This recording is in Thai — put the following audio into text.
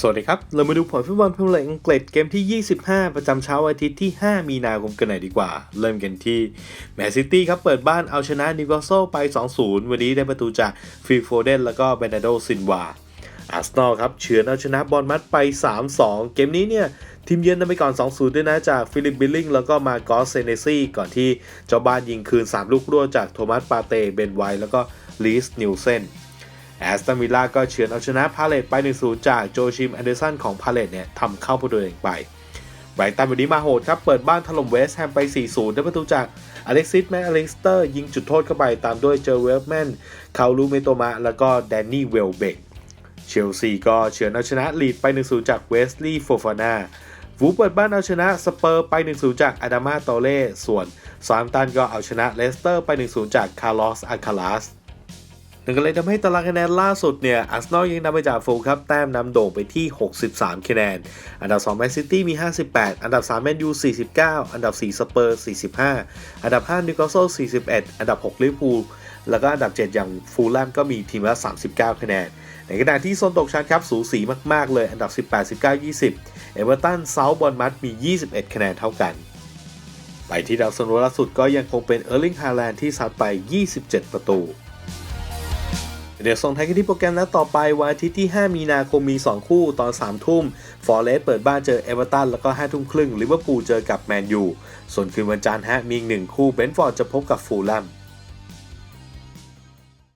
สวัสดีครับ เรามาดูผลฟุตบอลพรีเมียร์ลีกอังกฤษเกมที่ 25 ประจำเช้าอาทิตย์ที่ 5 มีนาคมกันหน่อยดีกว่า เริ่มกันที่แมนซิตี้ครับ เปิดบ้านเอาชนะนิวคาสเซิลไป 2-0 วันนี้ได้ประตูจากฟิลโฟเดนแล้วก็เบนาโดซินวาอาร์เซนอลครับเฉือนเอาชนะบอลมัดไป 3-2 เกมนี้เนี่ย ทีมเยือนนำไปก่อน 2-0 ด้วยนะจากฟิลิปบิลลิงแล้วก็มากอสเซเนซี่ก่อนที่เจ้าบ้านยิงคืน 3 ลูกรวดจากโทมัสปาเต้เบนไวท์แล้วก็ลีสนิวเซน แอสตันวิลล่าก็เฉือนเอาชนะพาเลตไป 1-0 จากโจชิมแอนเดอร์สันของพาเลตเนี่ยทำเข้าประตูเองไปไบรตันวันนี้มาโหดครับ เปิดบ้านถล่มเวสต์แฮมไป 4-0 ได้ประตูจากอเล็กซิสแมคอเล็กสเตอร์ยิงจุดโทษเข้าไปตามด้วยเจอเวลแมนคาลูเมโตมา แล้วก็แดนนี่เวลเบกเชลซีก็เฉือนเอาชนะลีดไป 1-0 จากเวสลีย์โฟฟานาวูเปิดบ้านเอาชนะสเปอร์ไป 1-0 จากอาดามาโตเล่ส่วนซามตันก็เอาชนะเลสเตอร์ไป 1-0 จากคาร์ลอสอาคาลาส นั่นก็เลยทำให้ตารางคะแนนล่าสุดเนี่ยอาร์เซนอลยังนำไปจากฟูลครับ แต้มนำโด่งไปที่ 63 คะแนน อันดับ2แมนซิตี้มี 58 อันดับ3แมนยู 49 อันดับ 4 สเปอร์ 45 อันดับ 5 นิวคาสเซิล 41 อันดับ 6 ลิเวอร์พูล แล้วก็อันดับ 7 อย่างฟูลแลมก็มีทีมละ 39 คะแนน ในขณะที่โซนตกชั้นครับสูสีมาก ๆ เลย อันดับ 18 19 20 เอเวอร์ตันเซาท์บอลมัดมี 21 คะแนนเท่ากันไปที่ดาวซันโวล่าสุดก็ยังคงเป็นเออร์ลิงฮาแลนด์ที่ซัดไป 27 ประตู เดี๋ยวส่งท้ายกันที่โปรแกรมนัดต่อไปวันอาทิตย์ที่ 5 มีนาคมมี 2 คู่ตอน 3 ทุ่มฟอร์เรสต์เปิดบ้านเจอเอเวอร์ตันแล้วก็ 5 ทุ่มครึ่งลิเวอร์พูลเจอกับแมนยูส่วนคืนวันจันทร์ฮะมีอีกหนึ่งคู่เบนฟอร์ดจะพบกับฟูลแลม